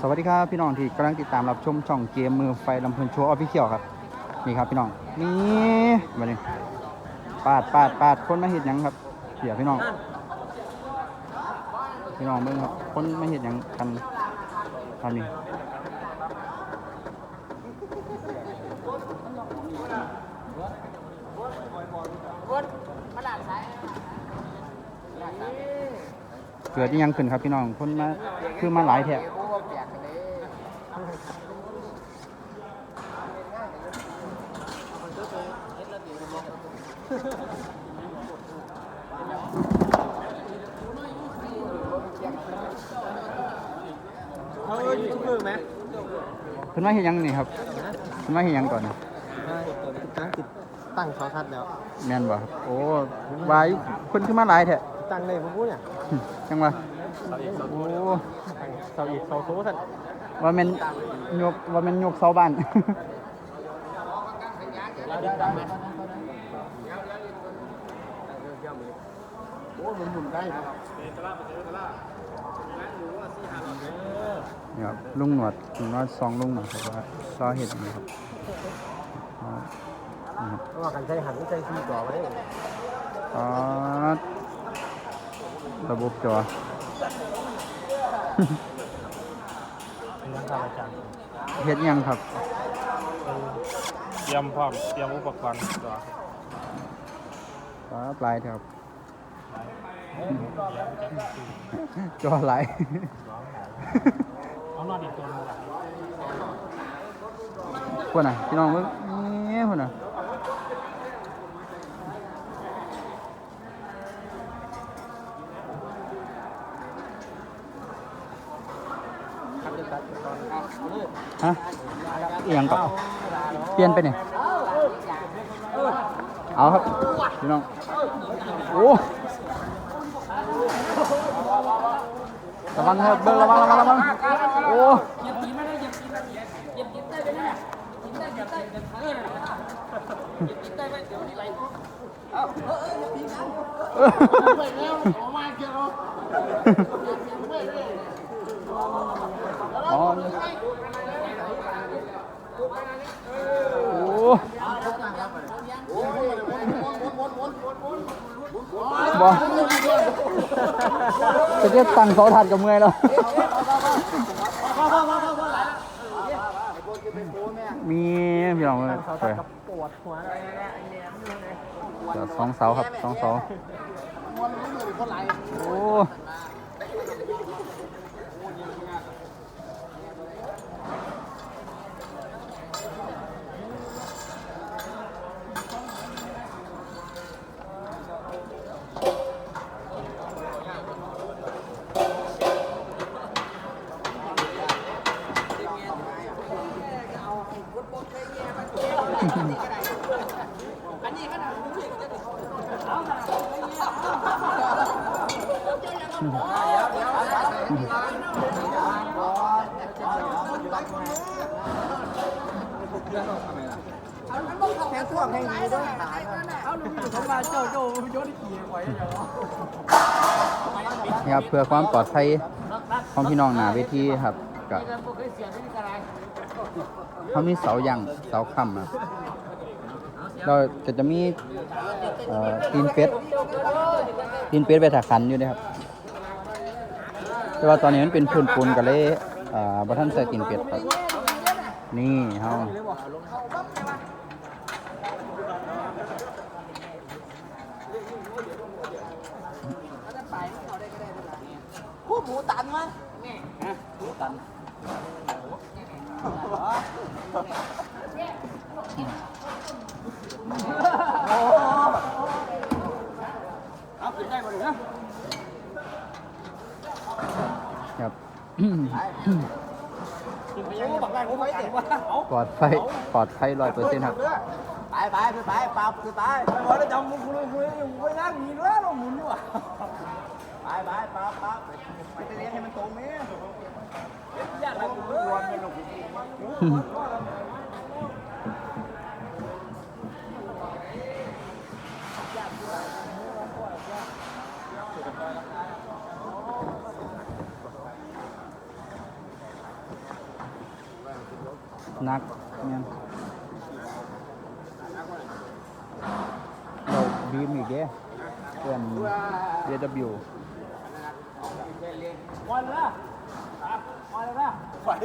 สวัสดีครับพี่น้องที่กำลังติดตามรับชมช่องเกมมือไฟลำเพลินโชว์ออฟฟิเชียลครับนี่ครับพี่น้องนี่มาเลยปาดปาดปาดคนมาเห็ดหยังครับเดี๋ยพี่น้องพี่น้องเบิ่งครับคนมาเห็ดหยังกันทำนี่เกิดอิหยังขึ้นครับพี่น้องคนมาคือมาหลายแถบ เออยูทูบเบอไหมเพิ่นมาเห็ดหยังนี่ครับเพิ่นมาเห็ดหยังก่อนตั้งติดตั้งเขาทัดแล้ว แม่นบ่ครับโอ้วายคนคือมาหลายแท้ตั้งเลยผมพูดเนี่ยจังว่าโอ้ เสาอีกเสาโซ่สันว่าแม่นยกว่าแม่นยกเสาบ้าน โอ้หมุนหมุนได้นี่ครับลุงหนวดลุงน้อยซองลุงหนวดครับว่าซอเห็ดนี่ครับอ๋อนี่ครับเพราะว่ากันใช้หันใช้ซีจ่อไว้อ๋อระบบจอ เป็นนักการอาจารย์เฮ็ดหยังครับเตรียมพร้อมเตรียมอุปกรณ์ตัวอ๋อปลายแถวจอหลายเอานอนอีกตัวนึงล่ะพวกน่ะพี่น้องเบิ่งนี่พวกน่ะ ฮะเอียงก่อนเปลี่ยนไปเนี่เอาครับพี่น้องโอ้ระวังครับเบิ้งระวังระวังระวังโอ้เอออ๋อโอ้ บ่จะเรียกตังเสาถัดกับเมื่อยแล้ว มีพี่น้องเลยสองเสาครับสองเสาโอ้ วเดี๋ยวสองเสาครับสองเสาโอ้นี่ครับเพื่อความปลอดภัยของพี่น้องหนาเวทีครับกับเขามีเสายังเสาค้ำครับเราก็จะมีตีนเป็ดตีนเป็ดไปถักขันอยู่นะครับ แต่ว่าตอนนี้มันเป็นพื้นปูนก็เลยอ่าบ่ทันใส่ตีนเป็ดครับนี่เฮาคู่หมูตันมั้ยครับบักแรงผมไปเด็กว่า เอาปลอดภัยปลอดภัยร้อยเปอร์เซ็นต์ครับ ไปไปไปไปปาคือไปพอแล้วจำมึงคุยคุยอยู่ไปนั่งมีเรื่องเราหมุนอยู่อะไปไปปาปาไปเลี้ยงให้มันตรงนี้ญาติเรารวมกันหรอก นักเนี่ยเราบีมอีกเด้เพื่อน DW วันละวันละไปไ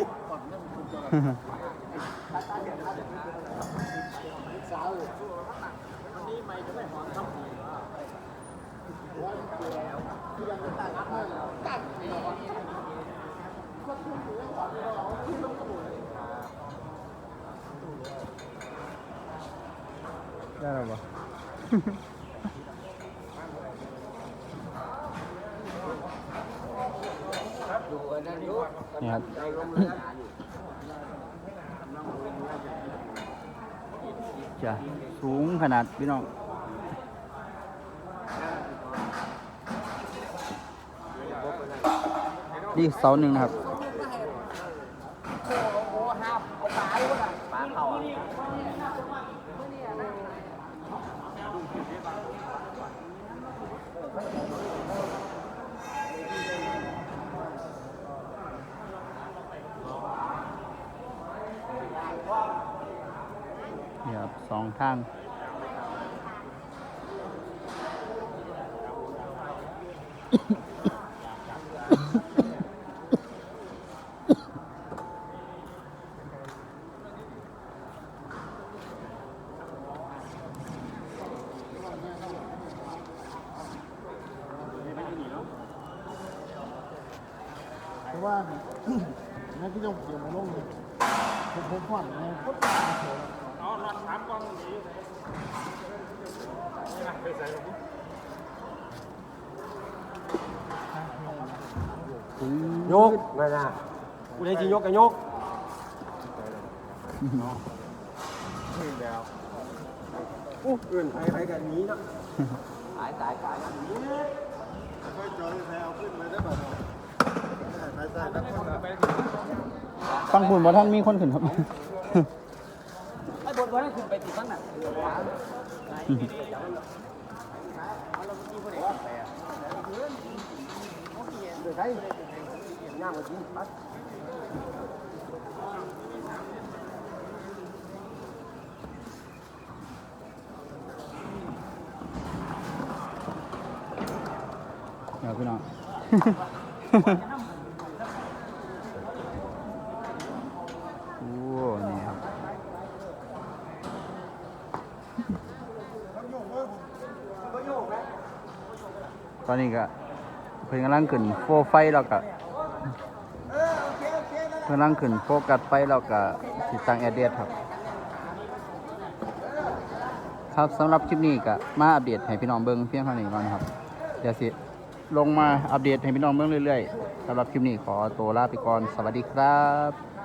ด้แล้วะนี่ครับจะสูงขนาดพี่น้องนี่เสาหนึ่งนะครับ ปลาเข่า นี่ครับ สองทางเพราะว่านั่นที่ต้องเกี่ยวมาลงเลยผมผมผ่อนไงเอานอนถามกองนี้อยู่ไหนนี่นะไปใส่กับผมยกไม่น่ากูได้จียกกันยกนี่แล้วอู้อื่นใครใครกันนี้นะตายตายตายนี้ค่อยจอยแพ้เอาขึ้นมาได้ป่ะใส่ใส่แล้วฟังคุณว่าท่านมีคนขึ้นครับ บทวันนั้นขึ้นไปติดบ้างน่ะเดี๋ยวใครย่างมากินปั๊บเดี๋ยวพี่น้อง โอ้ นี่ครับ ต อนนี้ก็เพิ่งกำลังขึ้นโฟไฟแล้วก็เพิ่งกำลังขึ้นโฟกัสไฟแล้วก็ติดตั้งแอร์เดสครับ ครับสำหรับคลิปนี้ก็มาอัปเดตให้พี่น้องเบิ่งเพียงเท่านี้ก่อนนะครับเดี๋ยวสิลงมาอัปเดตให้พี่น้องเบิ่งเรื่อยๆสำหรับคลิปนี้ขอตัวลาไปก่อนสวัสดีครับ